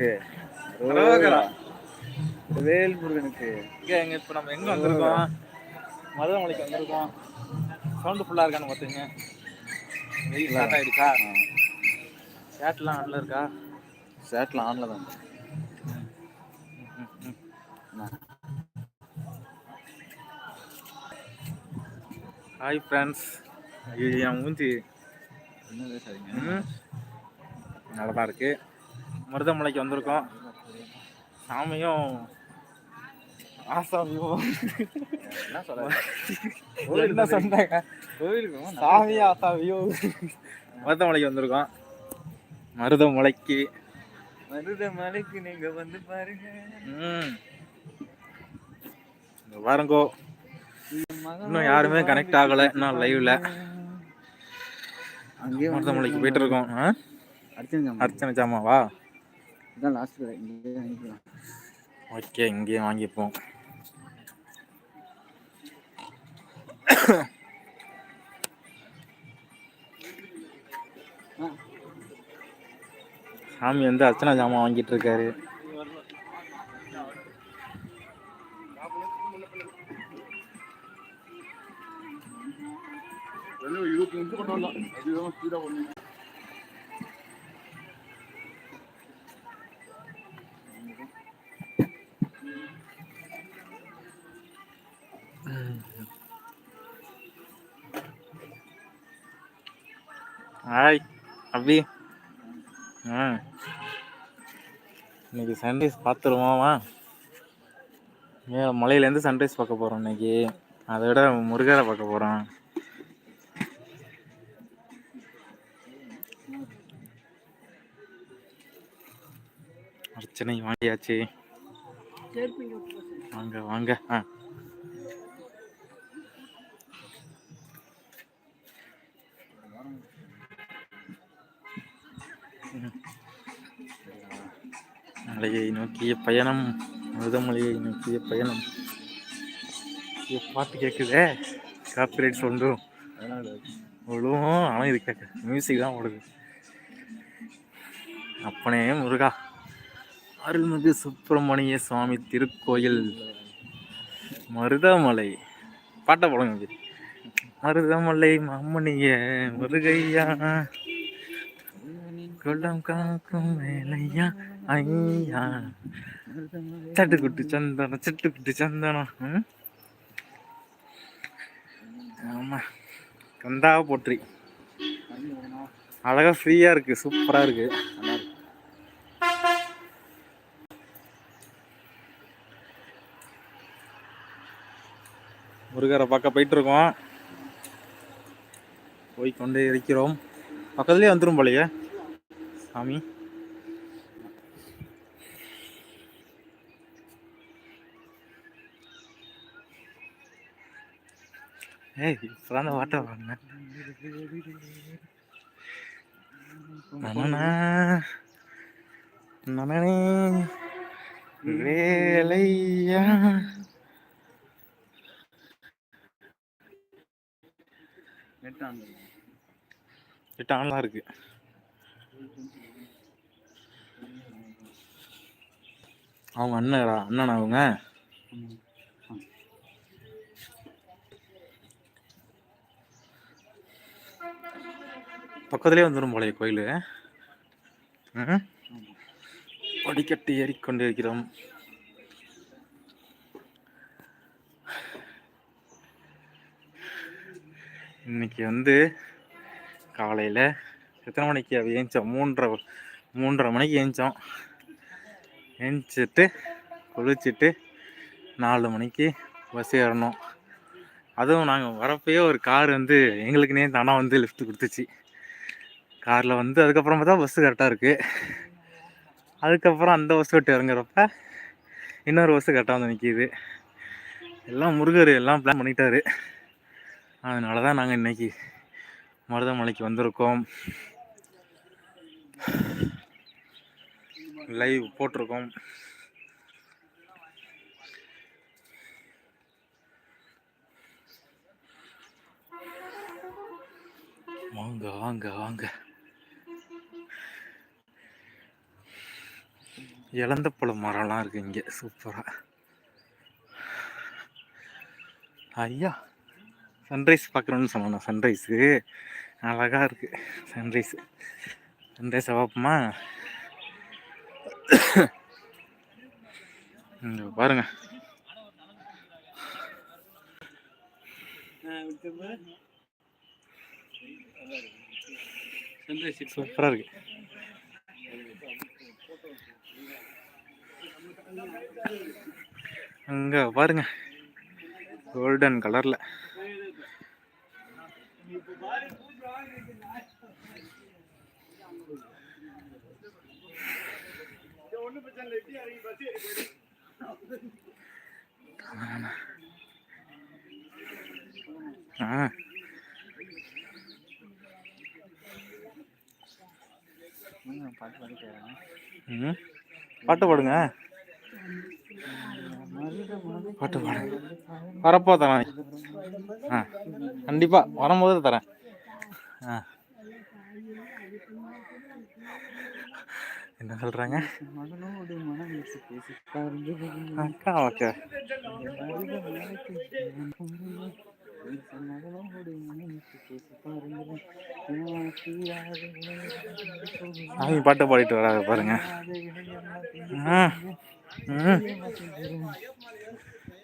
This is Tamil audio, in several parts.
அரோகரா. வேல் முருகனுக்கு இங்க எங்க இப்போ நம்ம எங்க வந்திருக்கோம்? மருதமலைக்கு வந்திருக்கோம். சவுண்டு ஃபுல்லா இருக்கான்னு பார்த்துங்க வெயில் ஸ்டார்ட் சேட்லாம் நல்லா இருக்கா? சேட்டில் ஆன்ல தான். ஹாய் ஃப்ரெண்ட்ஸ் ஐயோ என் மூஞ்சி. என்ன பேசாதீங்க. நல்லா தான் இருக்கு. மருதமலைக்கு வந்திருக்கோம். சாமியும் ஆசாமியும். என்ன சொன்னாங்க. சாமி ஆசாமியும் மருதமலைக்கு வந்திருக்கோம். மருதமலைக்கு. மருதமலைக்கு நீங்க வந்து பாருங்க. ம். பாருங்கோ. இன்னும் யாருமே கனெக்ட் ஆகல. இன்னும் லைவ்ல அங்கேயே மருதமலைக்கு போயிட்டு இருக்கோம்? அடிச்சுங்க அர்ச்சனை ஜாமாவா இதான் லாஸ்ட் இங்கே வாங்கிக்கலாம். ஓகே இங்கேயே வாங்கிப்போம். சாமி வந்து அர்ச்சனை ஜாமான் வாங்கிட்டு இருக்காரு. ஹாய் இன்னைக்கு சன்ரைஸ் பார்த்துருவோமா மேலே மலையிலேருந்து சன்ரைஸ் பார்க்க போகிறோம் இன்னைக்கு. அதை விட முருகரை பார்க்க போகிறோம் அர்ச்சனை வாங்கியாச்சு. வாங்க வாங்க ஆ. மலையை நோக்கிய பயணம் மருதமலையை நோக்கிய பயணம். பாட்டு கேட்குதே காப்பிரைட் சொல்லும் அவ்வளவும் ஆனால் இது கேட்க மியூசிக் தான் ஓடுது. அப்பனே முருகா. அருள்மிகு சுப்பிரமணிய சுவாமி திருக்கோயில். மருதமலை. பாட்டை போடுங்க மருதமலை மாமணிய முருகையா. குளம் காக்கும் வேலையா. ஐயா. சட்டுக்குட்டு சந்தனம் சட்டுக்குட்டு சந்தனம் ஆமா. கந்தாவ போற்றி. அழகா ஃப்ரீயா இருக்கு சூப்பரா இருக்கு. முருகரை பார்க்க போயிட்டு இருக்கோம் போய் கொண்டே இருக்கிறோம். பக்கத்துலயே வந்துடும் போலையே. சாமி. ஏய் இப்பதான் வாட்டர் வாங்க நனனா, நனனே, வேலையா? நெட்டாங்க ஆன்லாம் இருக்கு. அவங்க அண்ணரா அண்ணனா அவங்க? பக்கத்துலேயே வந்துடும் போலயே கோயில். படிக்கட்டு ஏறிக்கொண்டு இருக்கிறோம் இன்னைக்கு வந்து காலையில் எத்தனை மணிக்கு அவ ஏஞ்சோம்? மூன்றரை மூன்றரை மணிக்கு ஏஞ்சோம். ஏஞ்சிட்டு குளிச்சுட்டு நாலு மணிக்கு பஸ் ஏறணும். அதுவும் நாங்கள் வரப்பயே ஒரு கார் வந்து எங்களுக்குனே தானாக வந்து லிஃப்ட் கொடுத்துச்சு. காரில் வந்து அதுக்கப்புறம் பார்த்தா பஸ்ஸு கரெக்டாக இருக்குது அதுக்கப்புறம் அந்த பஸ் விட்டு இறங்குறப்ப இன்னொரு பஸ்ஸு கரெக்டாக வந்து நிற்கிது எல்லாம் முருகர் எல்லாம் பிளான் பண்ணிட்டாரு. அதனால தான் நாங்கள் இன்னைக்கு மருதமலைக்கு வந்திருக்கோம். லைவ் போட்டிருக்கோம். வாங்க வாங்க வாங்க. இழந்த பழ மரம்லாம் இருக்கு இங்கே. சூப்பராக ஐயா சன்ரைஸ் பார்க்குறோன்னு சொன்னேன் சன்ரைஸு அழகாக இருக்கு சன்ரைஸ் சன்ரைஸை பார்ப்போமா? இங்க பாருங்க. சூப்பராக இருக்கு. அங்கே பாருங்க கோல்டன் கலரில் ஆ பாட்டு பாடிட்டு வரேன் ம். பாட்டு பாடுங்க. பாட்டு பாடுங்க வரப்போ தரேன். ஆ கண்டிப்பாக வரும்போது தரேன். ஆ. என்ன சொல்கிறாங்க அக்கா ஓகே. மருத சாமி பாடிட்டு வராங்க பாருங்க.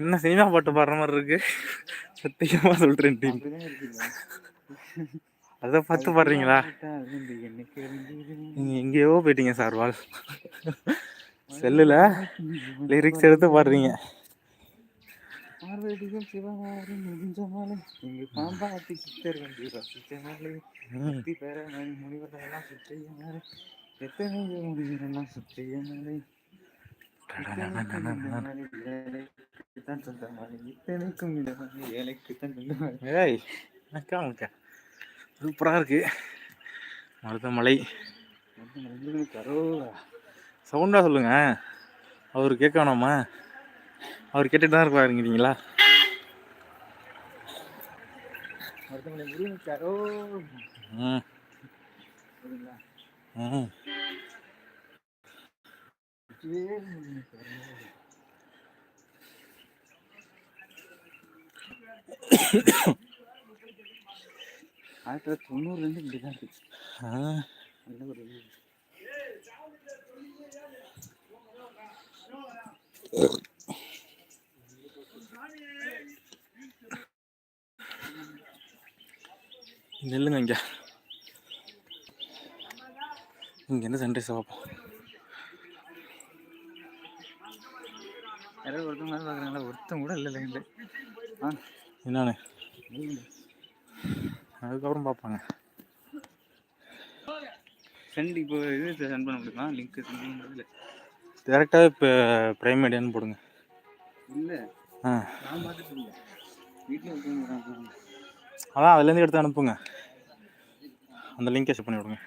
என்ன சினிமா பாட்டு பாடுற மாதிரி இருக்கு? சத்தியமா சொல்றேன் டீம். அதை பார்த்து பாடுறீங்களா? நீங்க எங்கேயோ போயிட்டீங்க சார் வாழ். செல்லுல லிரிக்ஸ் எடுத்து பாடுறீங்க. பார்வதியும் சிவகாரும் நெடுஞ்ச மாலை இங்கு பாம்பாட்டி சித்தர் வந்து ரசிச்ச மாலை ம், முக்தி பெற முனிவர்களெல்லாம் சுற்றிய மாலை எத்தனை முனிவரெல்லாம் சுற்றிய மாலை இத்தனைக்கும் இந்த மாலை ஏழைக்குத்தான் சொந்த மாலை இத்தனைக்கும் இந்த மாலை ஏழைக்குத்தான் சொந்த மாலை ஏய் அக்கா அக்கா சூப்பராக இருக்கு. மருதமலை. கரோரா சவுண்டாக சொல்லுங்க. அவர் கேட்க வேணாமா? அவர் கேட்டுட்டு தான் இருப்பாருங்கிறீங்களா மருத்துவமனை முருகன் கரோ ம் ஆயிரத்தி தொள்ளாயிரத்தி தொண்ணூறுலேருந்து இப்படி தான் இருக்கு ஆ நல்ல ஒரு இது. நில்லுங்க இங்க. இங்கேருந்து சன்ரைஸ் பார்ப்போம் யாராவது ஒருத்தவங்க மேலே பார்க்குறாங்களா ஒருத்தன் கூட இல்லை லைனில் ஆ. என்னன்னு. அதுக்கப்புறம் பார்ப்பாங்க சென்ட் இப்போ இது சென்ட் பண்ண முடியுமா? லிங்க் முடியல டேரெக்டாக இப்போ ப்ரைம் மீடியான்னு போடுங்க. இல்லை. ஆ. நான் பார்த்துட்டு இல்லை வீட்டில் அதான் அதுலேருந்து எடுத்து அனுப்புங்க. அந்த லிங்கை செட் பண்ணி விடுங்க.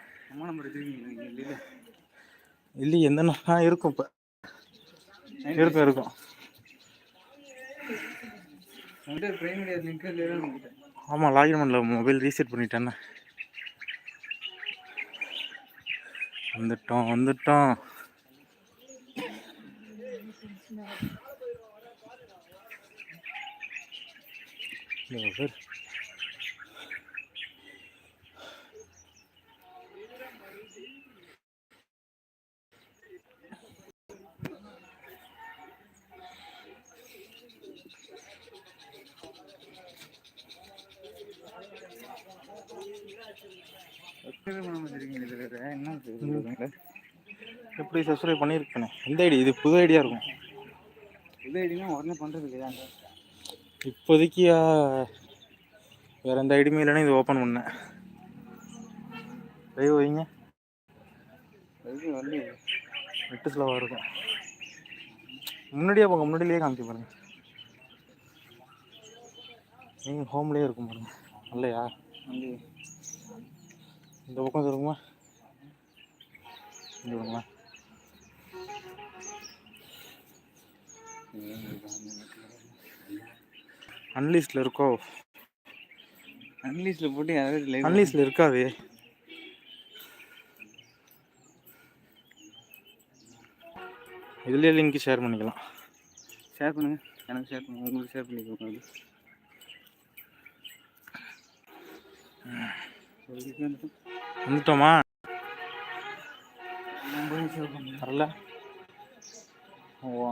இல்லை ஆ இருக்கும் இப்போ. இருக்கும் இருக்கும். ஆமாம் லாகின் பண்ணல மொபைல் ரீசெட் பண்ணிட்டேன்னு வந்துட்டோம் வந்துட்டோம். இதோ பாரு. சப்ஸ்கிரைப் பண்ண வச்சுருக்கீங்க இது வேறு என்ன சொல்லுங்க எப்படி சப்ஸ்கிரைப் பண்ணியிருக்கேனே. எந்த ஐடி இது புது ஐடியா இருக்கும். இது ஐடினா உடனே பண்ணுறது இல்லையா இப்போதைக்கு வேற எந்த ஐடியுமே இல்லைன்னா இது ஓப்பன் பண்ணேன். லைவ் வைங்க. வந்து நெட்டு ஸ்லோவாக இருக்கும். முன்னாடியே போங்க முன்னாடியே காமிக்க பாருங்க. நீங்கள் ஹோம்லேயே இருக்கும் பாருங்க. இல்லையா? இந்த பக்கம் சொல்லுங்கம்மா இங்க அன்லிஸ்டில் இருக்கோ? அன்லீஸ்டில் போட்டு யாராவது அன்லிஸ்டில் இருக்காவே. இதுலேயே லிங்க் ஷேர் பண்ணிக்கலாம். ஷேர் பண்ணுங்க. எனக்கு ஷேர் பண்ணுங்க உங்களுக்கு ஷேர் பண்ணிக்கோங்க அது வந்துட்டோம். வரல.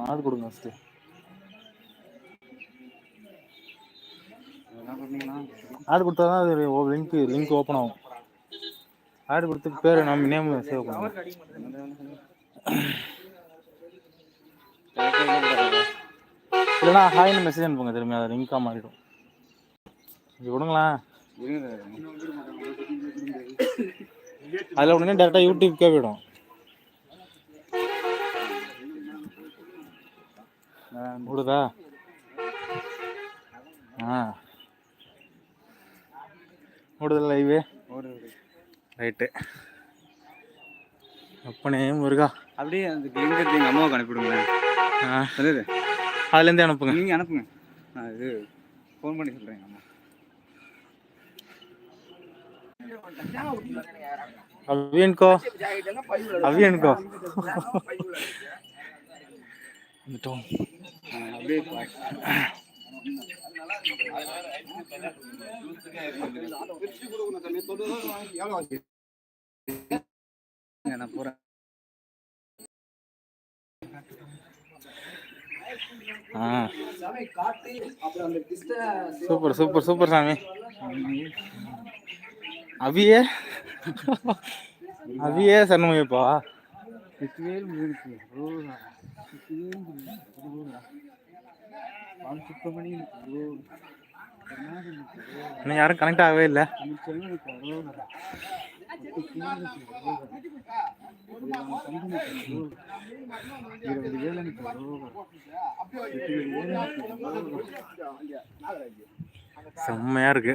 ஆடு கொடுங்க ஃபஸ்ட்டு ஆட் கொடுத்தா தான் அது லிங்க் லிங்க் ஓப்பன் ஆகும். ஆட் கொடுத்து பேர் நம்ம நேம் சேவ் பண்ணுவோம் இல்லைனா ஹாய்னு மெசேஜ் அனுப்புங்க திரும்பி அதை லிங்காக மாறிடும். இது கொடுங்களேன் அதில் உடனே டேரெக்டாக யூடியூப்கே போயிடும். விடுதா? ஆ. விடுதல் லைவு ரைட்டு அப்பனே முருகா. அப்படியே அந்த லிங்க் எடுத்து எங்கள் அம்மாவுக்கு அனுப்பிவிடுங்களேன். சொல்லுது அதுலேருந்தே அனுப்புங்க. நீங்கள் அனுப்புங்க. நான் இது ஃபோன் பண்ணி சொல்கிறேன் அம்மா. அவியன்கோ. அவியன்கோ. வந்துட்டோம். அப்படியே நான் போகிறேன் சூப்பர் சூப்பர் சூப்பர் சாமி. அவியே? அவியே சண்முகப்பா. வெற்றிவேல் இன்னும் யாரும் கனெக்ட் ஆகவே இல்லை. செம்மையா இருக்கு.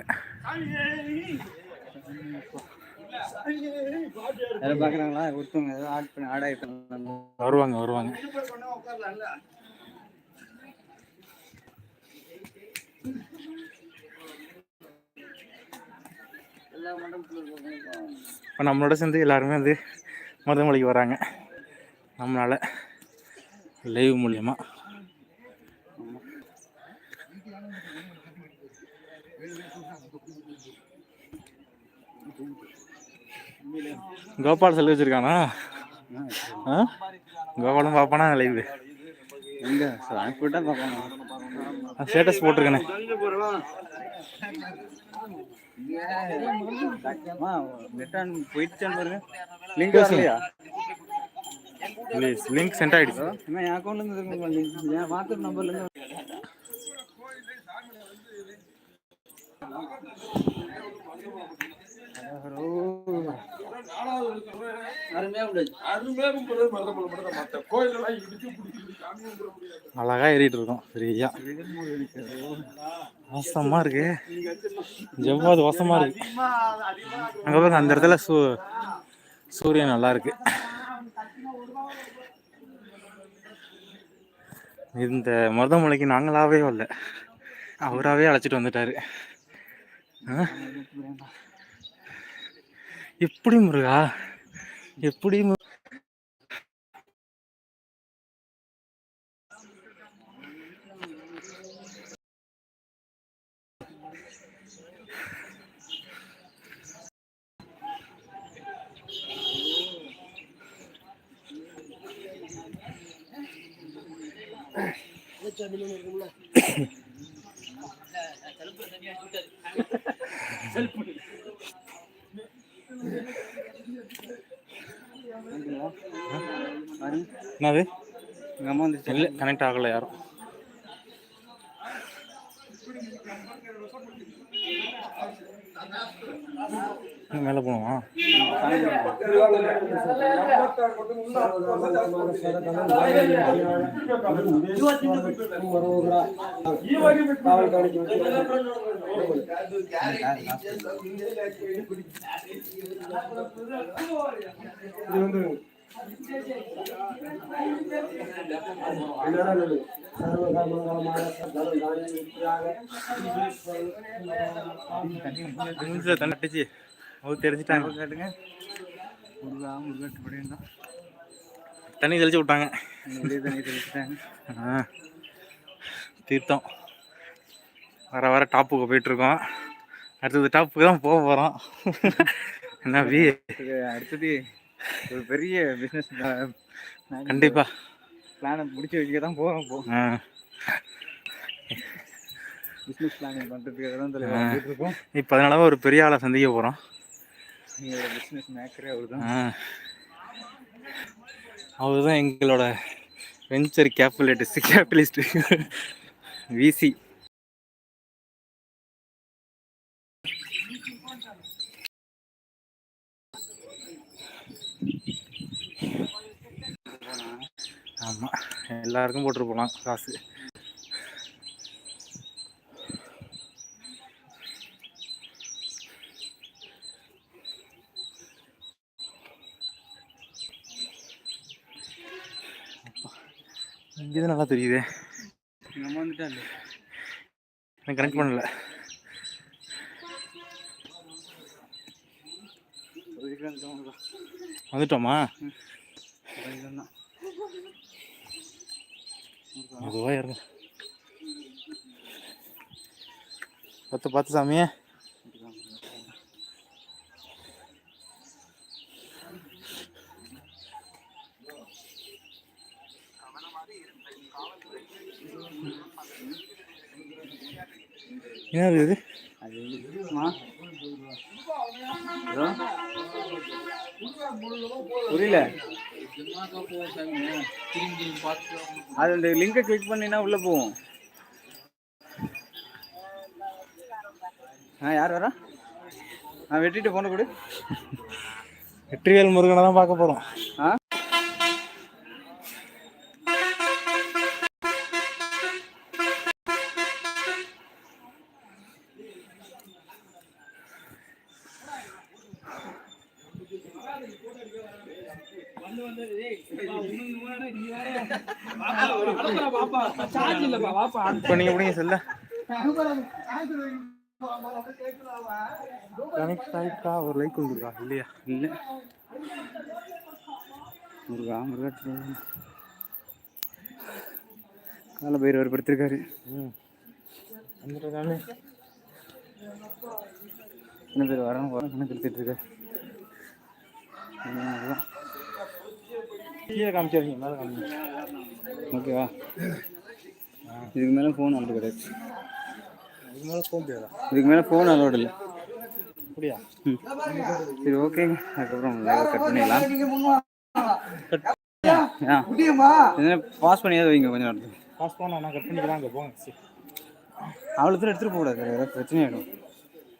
யாரும் பார்க்குறாங்களா ஒருத்தவங்க ஆட் பண்ணி ஆட் ஆகிட்டாங்க வருவாங்க வருவாங்க. இப்போ நம்மளோட சேர்ந்து எல்லாருமே வந்து மருதமலைக்கு வராங்க. நம்மளால லைவ் மூலியமா. கோபால் சொல்லி வச்சிருக்கானா? கோபாலும் பார்ப்பானா லைவ்? எங்க? ஸ்டேட்டஸ் போட்டிருக்கேனே. போயிடுச்சான்னு பாருங்க லிங்க் வரலையா ப்ளீஸ் லிங்க் சென்ட் ஆயிடுச்சு அம்மா என் அக்கௌண்ட்ல இருந்து லிங்க் என் வாட்ஸ்அப் நம்பர்ல இருந்து அழகா ஏறிட்டு இருக்கோம். சரியா? வாசமா இருக்கு. ஜவ்வாது வாசமா இருக்கு. அங்க பாருங்க அந்த இடத்துல சூ சூரியன் நல்லா இருக்கு. இந்த மருதமலைக்கு நாங்களாவே வரல. அவராவே அழைச்சிட்டு வந்துட்டாரு? எப்படி முருகா? எப்படி என்னது? எங்க அம்மா வந்துருச்சு இல்லை கனெக்ட் ஆகல யாரும். மேலே போகணுமா நிமிஷம் தண்ணி அடிச்சு அவங்க தெரிஞ்சிட்டாங்க. காட்டுங்க முருகா முருகட்டு படையண்டா தண்ணி தெளிச்சு விட்டாங்க. தண்ணி தெளிச்சிட்டாங்க. தீர்த்தம். வர வர டாப்புக்கு போயிட்டுருக்கோம். அடுத்தது டாப்புக்கு தான் போக போகிறோம் என்ன அடுத்தது ஒரு பெரிய பிஸ்னஸ் கண்டிப்பாக பிளானை முடிச்சு வைக்க தான் போகிறோம் போ பிஸ்னஸ் பிளானிங் பண்ணுறதுக்காக தான் தலைவர் இருக்கோம். இப்போ அதனால ஒரு பெரிய ஆளை சந்திக்க போகிறோம் எங்களோட பிஸ்னஸ் மேக்கரே அவர் தான் அவர் தான் எங்களோட வெஞ்சர் கேபிட்டலிஸ்ட் கேபிட்டலிஸ்ட் விசி ஆமாம் எல்லாருக்கும் போட்டு போகலாம் காசு. இங்கே நல்லா தெரியுதே. நம்ம வந்துட்டா எனக்கு கனெக்ட் பண்ணல. வந்துட்டோமா? மெதுவாக இருங்க பார்த்து பார்த்து சாமியே என்னது இது அது ஆ ஹலோ புரியல. அது அந்த லிங்கை கிளிக் பண்ணினா உள்ள போவோம் ஆ யார் வரா? ஆ வெட்டிட்டு போன கொடு. வெற்றிவேல் முருகனை தான் பார்க்க போகிறோம் ஆ? இப்போ நீங்கள் எப்படிங்க செல்ல. கனெக்ட் ஆகிட்டா ஒரு லைக் வந்துருக்கா இல்லையா? இல்லை. முருகா முருகா கால பைரவர் படுத்திருக்காரு என்ன பேர் வரணும் வர கணக்கு எடுத்துட்டு இருக்காரு. கீழே காமிச்சாதீங்க மேலே காமிங்க. ஓகேவா இதுக்கு மேலே ஃபோன் அலோடு கிடையாது. அதுக்கு மேலே போக முடியாதா இதுக்கு மேலே ஃபோன் அலோடு இல்லை. அப்படியா. சரி ஓகேங்க அதுக்கப்புறம் கட் பண்ணிடலாம். என்ன பாஸ் பண்ணியாவது வைங்க கொஞ்சம் நேரத்துக்கு. பாஸ் பண்ண நான் கட் பண்ணிக்கலாம் அங்கே போங்க. அவ்வளோ தூரம் எடுத்துகிட்டு போகக்கூடாது வேறு பிரச்சனை ஆகிடும்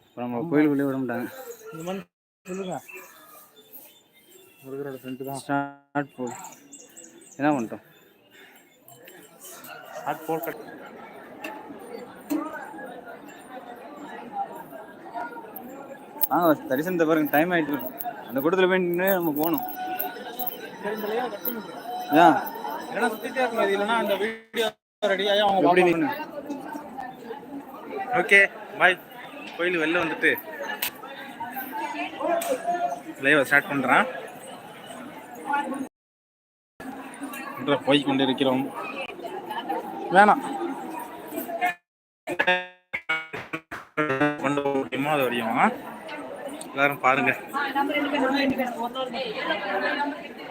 இப்போ நம்ம கோயிலுக்குள்ளே விட மாட்டாங்க. இந்த மாதிரி சொல்லுங்க. முருகரோட ஃப்ரெண்டு தான். ஸ்டார்ட் போ என்ன பண்ணிட்டோம்? ஹாட் போல் கட் ஆ தரிசனத்தை பாருங்க டைம் ஆயிட்டு அந்த கூட்டத்தில் போய் நின்று நம்ம போகணும். ஓகே பாய் கோயில் வெளில வந்துட்டு. லைவை ஸ்டார்ட் பண்ணுறேன் போய் கொண்டிருக்கிறோம் வேணாம். கொண்டு முடியுமோ? அது வரையும்? எல்லாரும் பாருங்க.